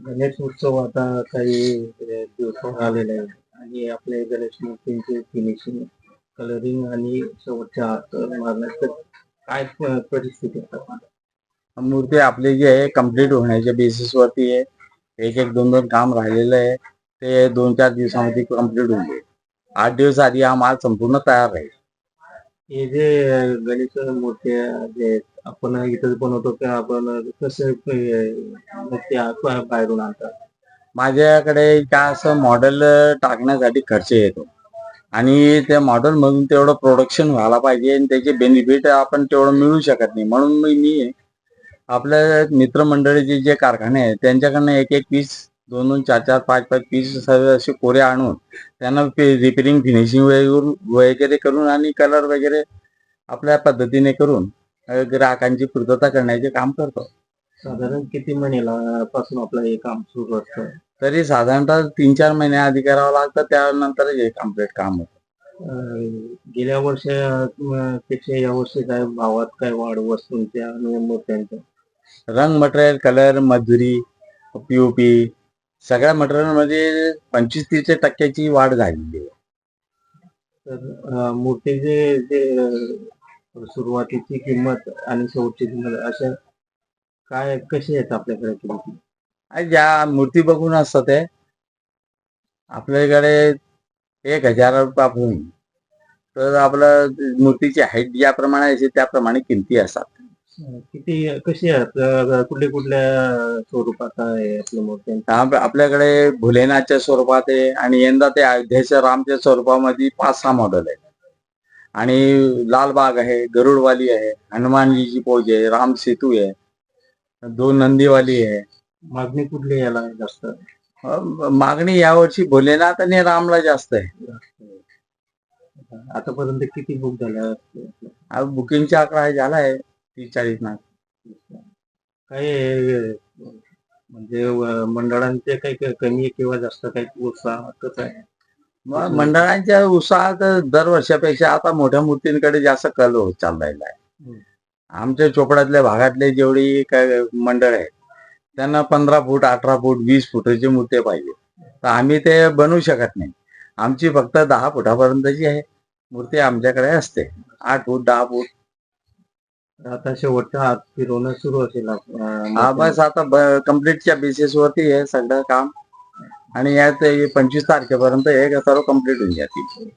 गणेश उत्सव आता काही दिवसावर आलेला आहे. आणि आपले गणेश मूर्तींचे फिनिशिंग कलरिंग आणि शेवटच्या हात मारण्याचं काय परिस्थिती? मूर्ती आपली जी आहे कंप्लीट होण्याच्या बेसिस वरती आहे. एक एक दोन दोन काम राहिलेलं आहे. ते दोन चार दिवसामध्ये कंप्लीट होऊन जाईल. आठ दिवस आधी हा माल संपूर्ण तयार राहील. हे जे गणेश मूर्ती जे आपण इथं बनवतो की आपण कसे अ, बाहेरून आणतात? माझ्याकडे त्या असं मॉडेल टाकण्यासाठी खर्च येतो. आणि त्या मॉडेल मधून तेवढं प्रोडक्शन व्हायला पाहिजे आणि त्याचे बेनिफिट आपण तेवढं मिळू शकत नाही. म्हणून मी मी आपल्या मित्रमंडळीचे जे कारखाने आहेत त्यांच्याकडनं एक एक पीस दोन दोन चार चार पाच पाच पीस सर्व असे कोरे आणून त्यांना रिपेरिंग फिनिशिंग वगैरे करून आणि कलर वगैरे आपल्या पद्धतीने करून ग्राहकांची पूर्तता करण्याचे काम करतो. साधारण किती महिन्याला पासून आपलं हे काम सुरू असतं? तरी साधारणतः तीन चार महिने आधी करावं लागतं त्यानंतर हे कंप्लीट काम होतं. गेल्या वर्षापेक्षा या वर्षी काय भावात काय वाढ वस्तूंच्या आणि मूर्त्यांच्या? रंग मटेरियल कलर मजुरी पीओपी सगळ्या मटेरियलमध्ये पंचवीस तीस टक्क्याची वाढ झालेली आहे. तर मूर्तीचे जे सुरुवातीची किंमत आणि शेवटची किंमत अशा काय कशी आहेत आपल्याकडे किमती? आणि ज्या मूर्ती बघून असतं ते आपल्याकडे एक हजार रुपयापासून. तर आपलं मूर्तीची हाईट ज्याप्रमाणे असेल त्याप्रमाणे किमती असतात. किती कशी आहेत? कुठल्या कुठल्या स्वरूपात आहे आपल्या आप- आपल्याकडे भोलेनाथच्या स्वरूपात आहे आणि यंदा ते अयोध्येच्या रामच्या स्वरूपामध्ये पाच सहा मॉडेल आहे आणि लालबाग आहे गरुडवाली आहे हनुमानजीची पोज आहे राम सेतू आहे दोन नंदीवाली आहे. मागणी कुठली याला जास्त? मागणी यावर्षी भोलेनाथ आणि रामला जास्त आहे. आतापर्यंत किती बुक झाल्या? बुकिंगचा आकडा झाला आहे तीस चाळीस ना काय अ, म्हणजे मंडळांचे काही कमी किंवा जास्त काही उत्साह आहे? मंडळांच्या उत्साहात दरवर्षापेक्षा आता मोठ्या मूर्तींकडे जास्त कल होत चाललेला आहे. आमच्या चोपड्यातल्या भागातले जेवढी काय मंडळ आहेत त्यांना पंधरा फूट अठरा फूट वीस फुटाची मूर्ती पाहिजे. तर आम्ही ते बनवू शकत नाही. आमची फक्त दहा फुटापर्यंतची आहे. मूर्ती आमच्याकडे असते. आठ फूट दहा फूट. आता शेवटच्या हात फिरवणं सुरू असेल हा. बस आता कम्प्लीटच्या बेसिस वरती आहे सगळं काम. आणि यात पंचवीस तारखेपर्यंत हे सर्व कंप्लीट होऊन जातील.